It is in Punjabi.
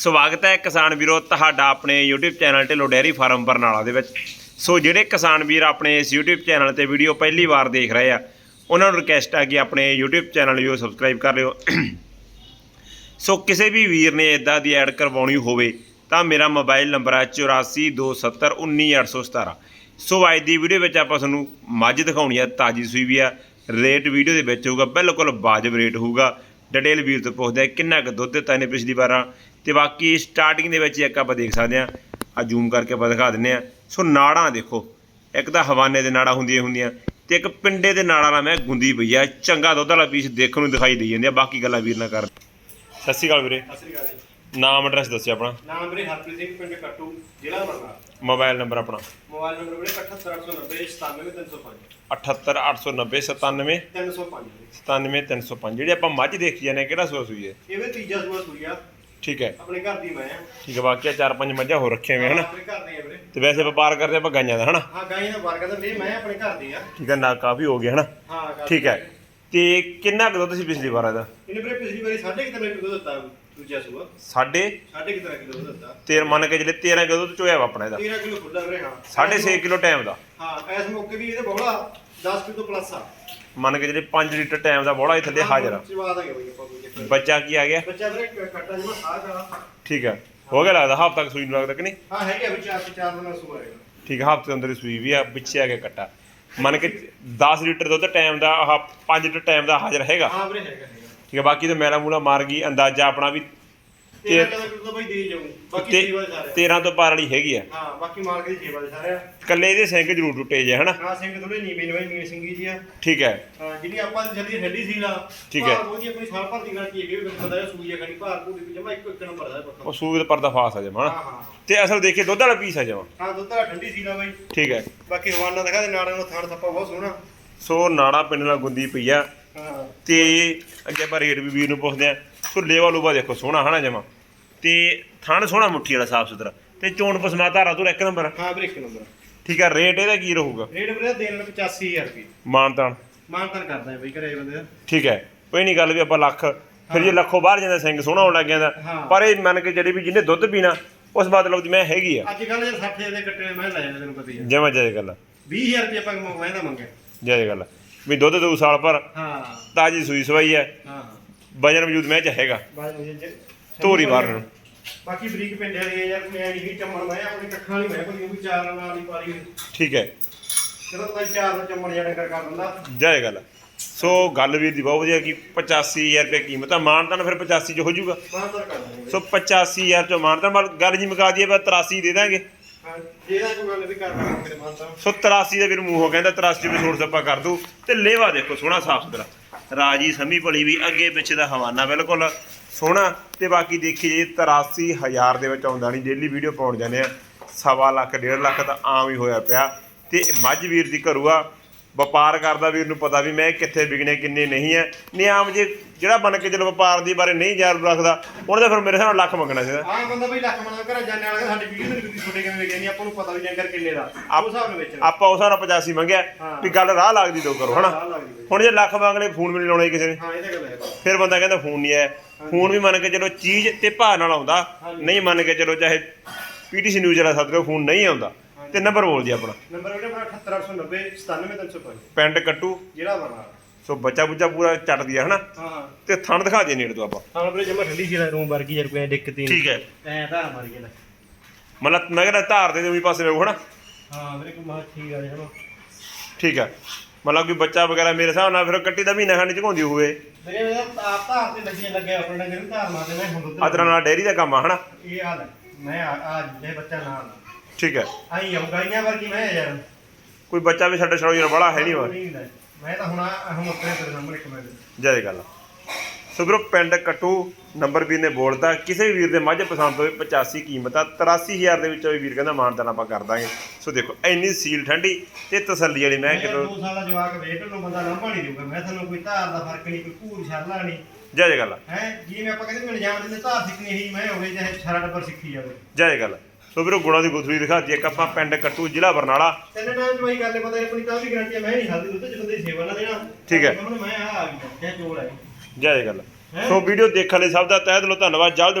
ਸਵਾਗਤ ਹੈ ਕਿਸਾਨ ਵੀਰੋ ਤੁਹਾਡਾ ਆਪਣੇ YouTube channel Dhillon dairy farm Barnala ਦੇ ਵਿੱਚ। ਸੋ ਜਿਹੜੇ ਕਿਸਾਨ ਵੀਰ ਆਪਣੇ ਇਸ YouTube ਚੈਨਲ ਤੇ ਵੀਡੀਓ ਪਹਿਲੀ ਵਾਰ ਦੇਖ ਰਹੇ ਆ, ਉਹਨਾਂ ਨੂੰ ਰਿਕਵੈਸਟ ਆ ਕਿ ਆਪਣੇ YouTube ਚੈਨਲ ਨੂੰ ਸਬਸਕ੍ਰਾਈਬ ਕਰ ਲਿਓ। ਸੋ ਕਿਸੇ ਵੀ ਵੀਰ ਨੇ ਇਦਾਂ ਦੀ ਐਡ ਕਰਵਾਉਣੀ ਹੋਵੇ ਤਾਂ ਮੇਰਾ ਮੋਬਾਈਲ ਨੰਬਰ ਹੈ 8427191817 ਸੋ ਅੱਜ ਦੀ ਵੀਡੀਓ ਵਿੱਚ ਆਪਾਂ ਤੁਹਾਨੂੰ ਮੱਝ ਦਿਖਾਉਣੀ ਹੈ ਤਾਜੀ ਸੂਈ ਵੀ ਆ। ਰੇਟ ਵੀਡੀਓ ਦੇ ਵਿੱਚ ਹੋਊਗਾ, ਬਿਲਕੁਲ ਵਾਜਬ ਰੇਟ ਹੋਊਗਾ। ਡਿਟੇਲ ਵੀਰ ਤੋਂ ਪੁੱਛਦੇ ਕਿੰਨਾ ਕੁ ਦੁੱਧ ਦਿੱਤਾ ਇਹਨੇ ਪਿਛਲੀ ਵਾਰਾਂ ਤੇ ਬਾਕੀ ਸਟਾਰਟਿੰਗ ਦੇ ਵਿੱਚ ਇੱਕ ਆਪਾਂ ਦੇਖ ਸਕਦੇ ਆ ਆ ਜ਼ੂਮ ਕਰਕੇ ਆਪਾਂ ਦਿਖਾ ਦਿੰਨੇ ਆ ਸੋ ਨਾੜਾਂ ਦੇਖੋ ਇੱਕ ਤਾਂ ਹਵਾਨੇ ਦੇ ਨਾੜਾਂ ਹੁੰਦੀਆਂ ਹੁੰਦੀਆਂ ਤੇ ਇੱਕ ਪਿੰਡੇ ਦੇ ਨਾੜਾਂ ਨਾਲ ਮੈਂ ਗੁੰਦੀ ਪਈ ਆ। ਚੰਗਾ ਦੁੱਧ ਵਾਲਾ ਪੀਸ ਦੇਖਣ ਨੂੰ ਦਿਖਾਈ ਦੇਈ ਜਾਂਦੇ ਆ ਬਾਕੀ ਗੱਲਾਂ ਵੀਰ ਨਾਲ ਕਰ ਸਤਿ ਸ਼੍ਰੀ ਅਕਾਲ ਵੀਰੇ। ਸਤਿ ਸ੍ਰੀ ਅਕਾਲ ਜੀ। ਨਾਮ ਐਡਰੈਸ ਦੱਸਿਓ ਆਪਣਾ। ਨਾਮ ਵੀਰੇ ਹਰਪ੍ਰੀਤ ਸਿੰਘ ਪਿੰਡ ਕੱਟੂ ਜ਼ਿਲ੍ਹਾ ਬਰਨਾਲਾ। ਮੋਬਾਈਲ ਨੰਬਰ ਆਪਣਾ। ਮੋਬਾਈਲ ਨੰਬਰ ਵੀਰੇ 78890 97305 78890 97 305 97305 ਜਿਹੜੀ ਆਪਾਂ ਮੱਝ ਦੇਖੀ ਜਾਂਦੇ ਕਿਹੜਾ ਸੂਆ ਸੂਈ ਹੈ? ਇਹ ਵੀ ਤੀਜਾ ਸੂਆ ਸੂਈ ਆ। ਠੀਕ ਹੈ। ਆਪਣੇ ਘਰ ਦੀ ਮੈਂ ਆ। ਠੀਕ ਹੈ ਬਾਕੀ ਆਹ ਚਾਰ ਪੰਜ ਮੱਝਾਂ ਹੋ ਰੱਖੀਆਂ ਹੋਈਆਂ ਹਨਾ? ਆਪਣੇ ਘਰ ਦੀ ਆ ਵੀਰੇ। ਤੇ ਵੈਸੇ ਵਪਾਰ ਕਰਦੇ ਆਪਾਂ ਗਾਈਆਂ ਦਾ ਹਨਾ? ਹਾਂ ਗਾਈ ਦਾ ਵਰਗਾ ਤਾਂ ਵੀਰੇ ਮੈਂ ਆਪਣੇ ਘਰ ਦੀ ਆ। ਠੀਕ ਹੈ ਨਾ ਕਾਫੀ ਹੋ ਗਿਆ ਹਨਾ? ਹਾਂ ਘਰ ਠੀਕ ਦੀ ਹੈ ਤੇ ਕਿੰਨਾ ਕੁ ਦੁੱਧ ਸੀ ਪਿਛਲੀ ਵਾਰ ਇਹਦਾ? ਇਹਨੇ ਵੀਰੇ ਪਿਛਲੀ ਵਾਰੀ 1.5 ਕਿਲੋ ਦਿੱਤਾ ਦੂਜਾ ਸੂਆ। ਸਾਢੇ? 1.5 ਕਿਲੋ ਦੁੱਧ ਦਿੱਤਾ। ਤੇਰ ਮੰਨ ਕੇ ਜਿਹੜੇ 13 ਕਿਲੋ ਦੁੱਧ ਚੋਇਆ ਆਪਣਾ ਇਹਦਾ। 13 ਕਿਲੋ ਖੁੱਲਾ ਵੀਰੇ ਹਾਂ। 6.5 ਕਿਲੋ ਟਾਈਮ ਦਾ। ਹਾਂ ਇਸ ਮੌਕੇ ਵੀ ਇਹਦੇ ਬੋਲਾ 10 ਕਿਲੋ ਪਲੱਸ ਆ। ਮੰਨ ਕੇ ਜਿਹੜੇ 5 ਲੀਟਰ ਟਾਈਮ ਦਾ ਬੋਲਾ ਇੱਥੇ ਦੇ ਹਾਜ਼ਰ ਆ। ਜਵਾਬ ਆ ਗਿਆ ਬਈ ਆਪਾਂ ਕੋਈ ਚੱਕਰ ਬੱਚਾ ਕੀ ਆ ਗਿਆ? ਬੱਚਾ ਵੀਰੇ ਕੱਟਾ ਜਿਹਾ ਸਾਹ ਦਾ ਠੀਕ ਹੈ ਹੋ ਗਿਆ ਲੱਗਦਾ ਹਫ਼ਤਾ ਤੱਕ ਸੂਈ ਨੂੰ ਲੱਗਦਾ ਕਿ ਨਹੀਂ? ਹਾਂ ਹੈਗਾ ਵੀ ਚਾਰ ਤੇ ਚਾਰ ਦਿਨਾਂ ਸੂਆ ਠੀਕ ਹਫ਼ਤੇ ਅੰਦਰ ਹੀ ਸੂਈ ਵੀ ਆ ਪਿੱਛੇ ਆ ਕੇ ਕੱਟਾ ਮੰਨ ਕੇ 10 ਲੀਟਰ ਦੁੱਧ ਟਾਈਮ ਦਾ ਆਹ 5 ਲੀਟਰ ਟਾਈਮ ਦਾ ਹਾਜ਼ਰ ਹੈਗਾ। ਹਾਂ ਵੀਰੇ ਹੈਗਾ ਹੈਗਾ। ਠੀਕ ਹੈ ਬਾਕੀ ਤੇ ਮੈਲਾ ਮੂਲਾ ਮਾਰ ਗਈ ਅੰਦਾਜ਼ਾ ਆਪਣਾ ਵੀ ਤੇਰਾ ਤਾਂ ਬਈ ਦੇ ਜਾਊ। ਬਾਕੀ ਤੇ ਸੇਵਾ ਦੇ ਸਾਰੇ 13 ਤੋਂ ਪਾਰ ਵਾਲੀ ਹੈਗੀ ਆ। ਹਾਂ ਬਾਕੀ ਮਾਲਕ ਦੀ ਸੇਵਾ ਸਾਰੇ ਆ। ਕੱਲੇ ਇਹਦੇ ਸਿੰਘ ਜ਼ਰੂਰ ਟੁੱਟੇ ਜੇ ਹਨਾ? ਹਾਂ ਸਿੰਘ ਥੋੜੇ ਨੀਵੇਂ ਨਵੇਂ ਨੀਵੇਂ ਸਿੰਘੀ ਜੀ ਆ। ਠੀਕ ਹੈ। ਹਾਂ ਜਿਹੜੀ ਆਪਾਂ ਜਲਦੀ ਠੰਡੀ ਸੀ ਲਾ ਠੀਕ ਹੈ। ਉਹਦੀ ਆਪਣੀ ਸਾਲ ਭਰ ਦੀ ਗੱਲ ਕੀ ਹੈਗੀ ਵੀ ਇਹ ਸੂਈ ਆ ਖੜੀ ਭਾਰ ਭੂਰੀ ਵੀ ਜਮਾ ਇੱਕੋ ਇੱਕ ਨੰਬਰ ਦਾ ਪੱਕਾ ਉਹ ਸੂਈ ਦਾ ਪਰਦਾ ਫਾਸ ਆ ਜਮਾ ਹਾਂ ਹਨਾ? ਹਾਂ ਤੇ ਅਸਲ ਦੇਖੇ ਦੁੱਧ ਵਾਲਾ ਪੀਸ ਆ ਜਮਾ। ਹਾਂ ਦੁੱਧ ਦਾ ਠੰਡੀ ਸੀ ਲਾ ਬਾਈ। ਠੀਕ ਹੈ। ਬਾਕੀ ਹਵਾਨਾ ਦਿਖਾ ਦੇ ਨਾੜਾਂ ਨੂੰ ਥਾਣ ਥੱਪਾ ਬਹੁਤ ਸੋਹਣਾ। ਸੋ ਨਾੜਾ ਪਿੰਡ ਨਾਲ ਗੁੰਦੀ ਪਈ ਆ। ਹਾਂ। ਤੇ ਅੱਗੇ ਆਪਾਂ ਰੇਟ ਵੀ ਵੀਰ ਨੂੰ ਪੁੱਛਦੇ ਆ ਸੋ ਲੇਵਾ ਲੂਵਾ ਦੇਖੋ ਸੋਹਣਾ ਹਨਾ ਜਮਾ। ਤੇ ਥਣ ਸੋਹਣਾ ਮੁੱਠੀ ਵਾਲਾ ਸਾਫ਼ ਸੁਥਰਾ। ਤੇ ਚੋਣ ਪਸਮਾ ਧਾਰਾ ਤੋਂ ਇੱਕ ਨੰਬਰ। ਹਾਂ ਵੀਰੇ ਇੱਕ ਨੰਬਰ। ਠੀਕ ਆ ਰੇਟ ਇਹਦਾ ਕੀ ਰਹੂਗਾ? ਰੇਟ ਵੀਰੇ ਦੇਣ ਨੂੰ 85000 ਰੁਪਏ। ਮਾਨਤਾਨ। ਮਾਨਤਨ ਕਰਦਾ ਬਈ ਘਰੇ ਬੰਦੇ ਦਾ। ਠੀਕ ਹੈ ਕੋਈ ਨਹੀਂ ਗੱਲ ਵੀ ਆਪਾਂ ਲੱਖ ਫਿਰ ਜੇ ਲੱਖੋਂ ਬਾਹਰ ਜਾਂਦਾ ਸਿੰਘ ਸੋਹਣਾ ਹੋਣ ਲੱਗ ਜਾਂਦਾ। ਪਰ ਇਹ ਮੰਨ ਕੇ ਜਿਹੜੀ ਵੀ ਜਿਹਨੇ ਦੁੱਧ ਪੀਣਾ ਉਸ ਮਤਲਬ ਦੀ ਮੈਂ ਹੈਗੀ ਆ। ਅੱਜ ਕੱਲ ਜੇ 60000 ਦੇ ਕੱਟੇ ਮੈਂ ਲੈ ਜਾਂਦਾ ਤੈਨੂੰ ਪਤਾ ਹੀ ਆ। ਜਿਵੇਂ ਜਾਏ ਗੱਲ 20000 ਰੁਪਏ ਆਪਾਂ ਮੰਗਵਾਇਆ ਦਾ ਮੰਗਿਆ ਜਾਏ ਗੱਲ ਵੀ ਦੁੱਧ ਦੋ ਸਾਲ ਪਰ ਹਾਂ। ਤਾਜੀ ਸੂਈ ਸਵਾਈ ਹੈ ਹਾਂ। ਵਜਨ ਵਜੂਦ ਮੈਂ ਚ ਹੈਗਾ। ਬਾਅਦ ਵਿੱਚ ਜੇ- ਧੋਰੀ ਬਾਹਰ ਨੂੰ। ਬਾਕੀ ਬਰੀਕ ਪਿੰਡੇ ਵਾਲੀ ਆ ਯਾਰ ਐ ਨਹੀਂ ਚੰਮਣ ਮੈਂ ਆਪਣੀ ਕੱਖਾਂ ਵਾਲੀ ਮੈਂ ਕੋਈ ਉਹ ਵੀ ਚਾਰ ਨਾਲ ਵਾਲੀ ਪਾਲੀ ਹੋਈ। ਠੀਕ ਹੈ। ਜਦੋਂ ਤਾਂ ਚਾਰ ਦਾ ਚੰਮਣ ਜਿਹੜਾ ਕਰ ਕਰ ਦਿੰਦਾ। ਜਾਏ ਗੱਲ ਸੋ ਗੱਲ ਵੀਰ ਦੀ ਬਹੁਤ ਵਧੀਆ ਕਿ 85000 ਰੁਪਏ ਕੀਮਤ ਆ। ਮਾਨਤਾਨ ਫਿਰ 85 ਚ ਹੋ ਜਾਊਗਾ। ਮਾਨਤਨ ਕਰ ਦਿੰਦੇ ਸੋ 85000 ਚੋਂ ਮਾਨਤਾਨ ਪਰ ਗੱਲ ਜੀ ਮੁਕਾ ਦਈਏ ਬਸ 83 ਦੇ ਦਾਂਗੇ। ਹਾਂ ਜਿਹਦਾ ਕੋਈ ਗੱਲ ਵੀ ਕਰ ਕਰ ਮੇਰੇ ਮਾਨਤਨ। ਸੋ 83 ਦਾ ਵੀਰ ਮੂੰਹੋਂ ਕਹਿੰਦਾ 83 ਵੀ ਛੋੜ ਸੱਪਾ ਕਰ ਦੂ ਤੇ ਲੇਵਾ ਦੇਖੋ ਸੋਹਣਾ ਸਾਫ਼ ਸੁਥਰਾ। ਰਾਜੀ ਸਮੀ ਭਲੀ ਵੀ ਅੱਗੇ ਪਿੱਛੇ ਦਾ ਹਵਾਨਾ ਬਿਲਕੁਲ ਸੋਹਣਾ। ਤੇ ਬਾਕੀ ਦੇਖੀ ਜੇ 83000 ਦੇ ਵਿੱਚ ਆਉਂਦਾ ਨਹੀਂ ਡੇਲੀ ਵੀਡੀਓ ਪਾਉਣ ਜਾਂਦੇ ਆ, ਸਵਾ ਲੱਖ, ਡੇਢ ਲੱਖ ਤਾਂ ਆਮ ਹੀ ਹੋਇਆ ਪਿਆ। ਤੇ ਮੱਝ ਵੀਰ ਦੀ ਘਰੂਆ ਵਪਾਰ ਕਰਦਾ ਵੀਰ ਨੂੰ ਪਤਾ ਵੀ ਮੈਂ ਕਿੱਥੇ ਵਿਕਣੇ ਕਿੰਨੇ ਨਹੀਂ ਹੈ ਨਹੀਂ ਆਮ ਜੇ ਜਿਹੜਾ ਬਣ ਕੇ ਚਲੋ ਵਪਾਰ ਦੀ ਬਾਰੇ ਨਹੀਂ ਯਾਰ ਰੱਖਦਾ ਉਹਨੇ ਤਾਂ ਫਿਰ ਮੇਰੇ ਨਾਲ ਲੱਖ ਮੰਗਣਾ ਸੀ ਹਾਂ ਬੰਦਾ ਬਈ ਲੱਖ ਮਣਾ ਘਰ ਜਾਣੇ ਵਾਲਾ ਸਾਡੀ ਵੀਡੀਓ ਨਹੀਂ ਕਿਤੇ ਛੋਟੇ ਕਿਵੇਂ ਵੇਖਿਆ ਨਹੀਂ ਆਪਾਂ ਨੂੰ ਪਤਾ ਵੀ ਜੰਗਰ ਕਿੰਨੇ ਦਾ ਆਪ- ਉਸ ਹਿਸਾਬ ਨਾਲ ਵੇਚਣਾ। ਆਪਾਂ ਉਸ ਹਿਸਾਬ ਨਾਲ 85 ਮੰਗਿਆ। ਵੀ ਗੱਲ ਰਾਹ ਲੱਗਦੀ ਦੋ ਕਰੋ ਹਨਾ। ਹੁਣ ਜੇ ਲੱਖ ਮੰਗ ਲਏ ਫੋਨ ਵੀ ਨਹੀਂ ਲਾਉਣਾ ਕਿਸੇ ਨੇ। ਹਾਂ ਇਹ ਤਾਂ ਗੱਲ ਹੈ। ਫਿਰ ਬੰਦਾ ਕਹਿੰਦਾ ਫੋਨ ਨਹੀਂ ਆਇਆ। ਫੋਨ ਵੀ ਮੰਨ ਕੇ ਚਲੋ ਚੀਜ਼ ਤੇ ਭਾਅ ਨਾਲ ਆਉਂਦਾ। ਨਹੀਂ ਮੰਨ ਕੇ ਚਲੋ ਚਾਹੇ ਪੀਟੀਸੀ ਨਿਊਜ਼ ਵਾਲਾ ਸੱਦ ਲਓ ਫੋਨ ਨਹੀਂ ਆਉਂਦਾ। ਤੇ ਨੰਬਰ ਬੋਲ ਜੀ ਆਪਣਾ। ਨੰਬਰ ਵੀਡੀਓ ਆਪਣਾ 78890 97305 ਪਿੰਡ ਕੱਟੂ। ਜਿਹੜਾ ਬਣਾ ਸੋ ਬੱਚਾ ਬੁੱਚਾ ਪੂਰਾ ਚੱਟ ਦਿਆ ਹਨਾ? ਹਾਂ ਤੇ ਥਣ ਦਿਖਾ ਦੇ ਨੇੜ ਤੋਂ ਆਪਾਂ। ਹਾਂ ਵੀਰੇ ਜਮਾ ਠੰਡੀ ਸੀ ਰੂਮ ਵਰਗੀ ਯਾਰ ਕੋਈ ਦਿੱਕਤ ਨਹੀਂ ਠੀਕ ਹੈ। ਐ ਤਾਂ ਮਾਰੀ ਗਿਆ ਮਤਲਬ ਮੈਂ ਕਹਿੰਦਾ ਧਾਰ ਦੇ ਵੀ ਪਾਸੇ ਵੇਖੋ ਹਨਾ? ਹਾਂ ਵੀਰੇ ਕੋਈ ਮਾਹ ਠੀਕ ਆ ਜਮਾ ਠੀਕ ਹੈ ਮਤਲਬ ਕਿ ਬੱਚਾ ਵਗੈਰਾ ਮੇਰੇ ਹਿਸਾਬ ਨਾਲ ਫਿਰ ਕੱਟੀ ਦਾ ਮਹੀਨਾ ਖੰਡ ਝਕਾਉਂਦੀ ਹੋਵੇ। ਵੀਰੇ ਇਹਦਾ ਆਪ ਧਾਰ ਤੇ ਲੱਗੀਆਂ ਲੱਗਿਆ ਆਪਣੇ ਨਾਲ ਧਾਰ ਮਾਰਦੇ ਮੈਂ ਹੁਣ ਅਦਰਾਂ ਨਾਲ ਡੈਰੀ ਦਾ ਕੰਮ ਆ ਹਨਾ? ਇਹ ਹਾਲ ਮੈਂ ਆ ਜੇ ਬੱਚਾ ਨਾ ਠੀਕ ਹੈ। ਆਈ ਆਉਂ ਗਾਈਆਂ ਵਰਗੀ ਮੈਂ ਯਾਰ। ਕੋਈ ਬੱਚਾ ਵੀ ਸਾਡੇ ਛੜੋ ਜਿਹੜਾ ਬੜਾ ਹੈ ਨਹੀਂ ਵਾ। ਹੁੰਦਾ। ਮੈਂ ਤਾਂ ਹੁਣ ਆ- ਹੁਣ ਆਪਣੇ ਤੇਰੇ ਸਾਹਮਣੇ ਕਮੈਂਟ ਜੈ ਗੱਲ ਸੋ ਵੀਰੋ ਪਿੰਡ ਕਟੂ ਨੰਬਰ ਵੀਰ ਨੇ ਬੋਲਤਾ ਕਿਸੇ ਵੀ ਵੀਰ ਦੇ ਮੱਝ ਪਸੰਦ ਹੋਵੇ 85 ਕੀਮਤ ਆ 83000 ਦੇ ਵਿੱਚੋਂ ਵੀ ਵੀਰ ਕਹਿੰਦਾ ਮਾਨਦਾਨ ਆਪਾਂ ਕਰ ਦਾਂਗੇ। ਸੋ ਦੇਖੋ ਇੰਨੀ ਸੀਲ ਠੰਡੀ ਤੇ ਤਸੱਲੀ ਵਾਲੀ ਮੈਂ ਮੈਂ ਕਿਦੋਂ ਦੋ ਸਾਲਾ ਜਵਾਕ ਵੇਟ ਨੂੰ ਬੰਦਾ ਲੰਬਾ ਨਹੀਂ ਦੇਊਗਾ ਮੈਂ ਤੁਹਾਨੂੰ ਕੋਈ ਧਾਰ ਦਾ ਫ਼ਰਕ ਨਹੀਂ ਕੋਈ ਭੂਰ ਛੱਲਾ ਨਹੀਂ। ਜੈ ਜੈ ਗੱਲ ਹੈ ਜਿਵੇਂ ਆਪਾਂ ਕਹਿੰਦੇ ਮੈਨੂੰ ਜਾਣ ਦਿੰਦੇ ਧਾਰ ਸਿੱਖਣੀ ਹੀ ਮੈਂ ਹੋਵੇ ਚਾਹੇ ਸਾਰਾ ਟੱਬਰ ਸਿੱਖੀ ਜਾਵੇ। ਜੈ ਗੱਲ ਸੋ ਵੀਰੋ ਗੁਣਾ ਦੀ ਗੁਥਲੀ ਦਿਖਾਤੀ ਇੱਕ ਆਪਾਂ ਪਿੰਡ ਕਟੂ ਜ਼ਿਲ੍ਹਾ ਬਰਨਾਲਾ। ਤਿੰਨ ਟਾਈਮ ਜਵਾਈ ਕਰ ਲੈ ਪਤਾ ਆਪਣੀ ਤਾਂ ਵੀ ਗਰੰਟੀ ਹੈ ਮੈਂ ਨਹੀਂ ਖਾਦੀ ਦੁੱਧ ਚ ਬੰਦੇ ਦੀ ਸੇਵਾ ਨਾ ਦੇਣਾ ਠੀਕ ਹੈ। ਮੈਂ ਆ ਆ ਗਿਆ ਚੋਲ ਹੈ ਜੈ ਗੱਲ ਸੋ ਵੀਡੀਓ ਦੇਖਣ ਲਈ ਸਭ ਦਾ ਤਹਿ ਦਿਲੋਂ ਧੰਨਵਾਦ ਜਲਦ